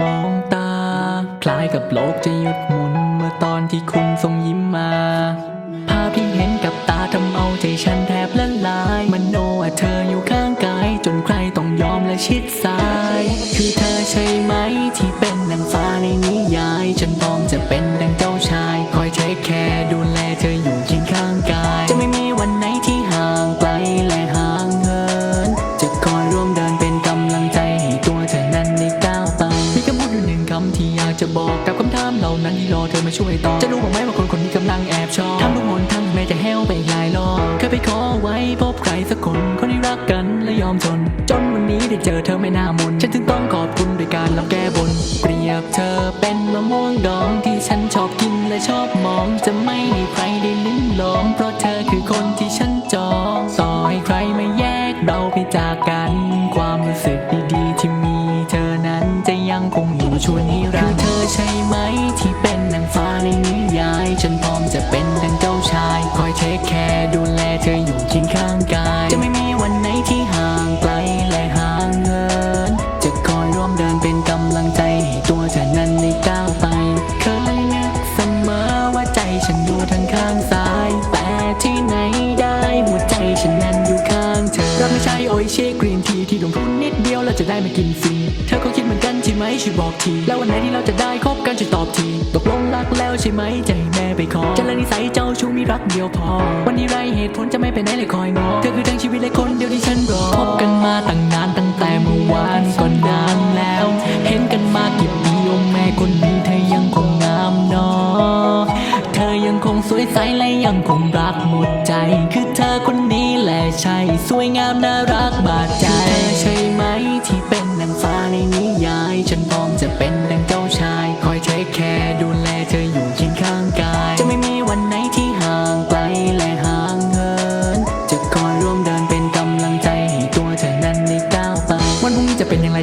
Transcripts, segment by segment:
มองตา คล้ายกับโลกจะหยุดหมุน เมื่อตอนที่คุณส่งยิ้มมา ภาพที่เห็นกับตาทำเอาใจฉันแทบละลายมันโนว่าเธออยู่ข้างกาย จนใครต้องยอมและชิดซ้าย คือเธอใช่ไหมที่เป็นนางฟ้าในนิยาย ฉันพร้อมจะเป็นดังเจ้าชาย คอยเทคแคร์ดู นี้รอเธอมาช่วยต่อ จะรู้บ้างไหมว่าคนคนนี้กำลังแอบชอบทำทุกหนทั้งแม้จะแห้วไปอีกหลายรอบเคยไปขอไว้พบใครสักคนคนที่รักกันและยอมทนจนวันนี้ได้เจอเธอไม่น่ามนฉันถึงต้องขอบคุณด้วยการรับแก้บน เปรียบเธอเป็นมะม่วงดองที่ฉันชอบกินและชอบมอง จะไม่ให้ใครได้ลิ้มลองเพราะเธอคือคนที่ฉันจองต่อให้ใครมาแยกเราไปจากกัน จะยังคงอยู่ชั่วนิรันดร์คือเธอใช่ไหมที่เป็นนางฟ้าในนิยาย ฉันพร้อมจะเป็นดังเจ้าชาย คอยเทคแคร์ดูแลเธออยู่เคียงข้างกายจะไม่มี อใช่โออิชิกรีนทีที่ลงทุนนิดเดียวเราจะได้มากินฟรีเธอก็คิดเหมือนกันใช่ไหมช่วยบอกที แล้ววันไหนที่เราจะได้คบกันช่วยตอบทีตกลงรักแล้วใช่ไหมให้แม่ไปขอจะเลิกนิสัยเจ้าชู้มีรักเดียวพอ วันนี้ไรเหตุผลจะไม่ไปไหนเลยคอยงอเธอคือทั้งชีวิตและคนเดียวที่ฉันรอคบกันมาตั้งนานตั้งแต่เมื่อวานก็นานแล้ว เห็นกันมากี่ปีโอแม่คนนี้เธอยังคงงามนอเธอยังคงสวยใสและยังคงรักหมดใจ คือเธอคนนี้ ช่ สวยงามน่ารักบาดใจ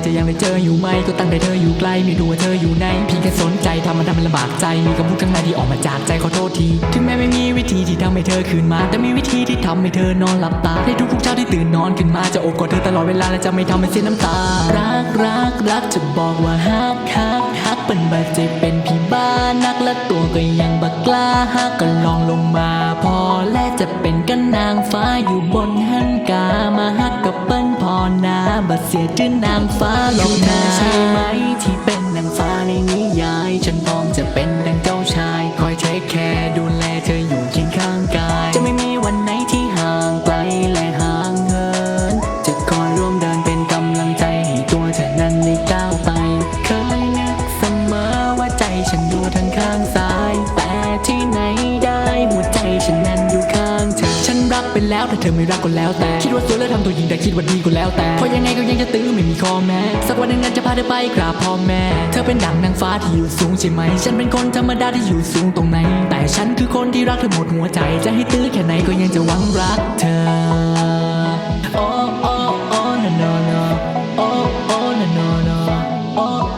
จะยังได้เจออยู่ไหมก็ตั้งแต่เธออยู่ใกล้ไม่รู้ว่าเธออยู่ไหนเพียงแค่สนใจทำมันทำมันลำบากใจมีคำพูดข้างในที่ออกมาจากใจขอโทษที ถึงแม้ไม่มีวิธีที่ทำให้เธอคืนมา แต่มีวิธีที่ทำให้เธอนอนหลับตาในทุกๆเช้าที่ตื่นนอนขึ้นมาจะโอบกอดเธอตลอดเวลาและจะไม่ทำให้เสียน้ำตา รักรักรักจะบอกว่าฮักฮักฮักเป็นบาดเจ็บเป็นพี่บ้านักและตัวก็ยังบักกล้าฮักก็ลองลงมา พอและจะเป็นกันนางฟ้าอยู่บน บัดเสียจื้อนางฟ้าลงนาใช่ไหมที่เป็นนางฟ้าในนิยาย ฉันพร้อมจะเป็นนาง ถ้าเธอไม่รักก็แล้วแต่ คิดว่าสวยแล้วทำตัวหญิงแต่คิดว่าดีก็แล้วแต่ เพราะยังไงก็ยังจะตื้อไม่มีข้อแม้ สักวันหนึ่งนั้นจะพาเธอไปกราบพ่อแม่ เธอเป็นดังนางฟ้าที่อยู่สูงใช่ไหม ฉันเป็นคนธรรมดาที่อยู่สูงตรงไหน แต่ฉันคือคนที่รักเธอหมดหัวใจ จะให้ตื้อแค่ไหนก็ยังจะหวังรักเธอ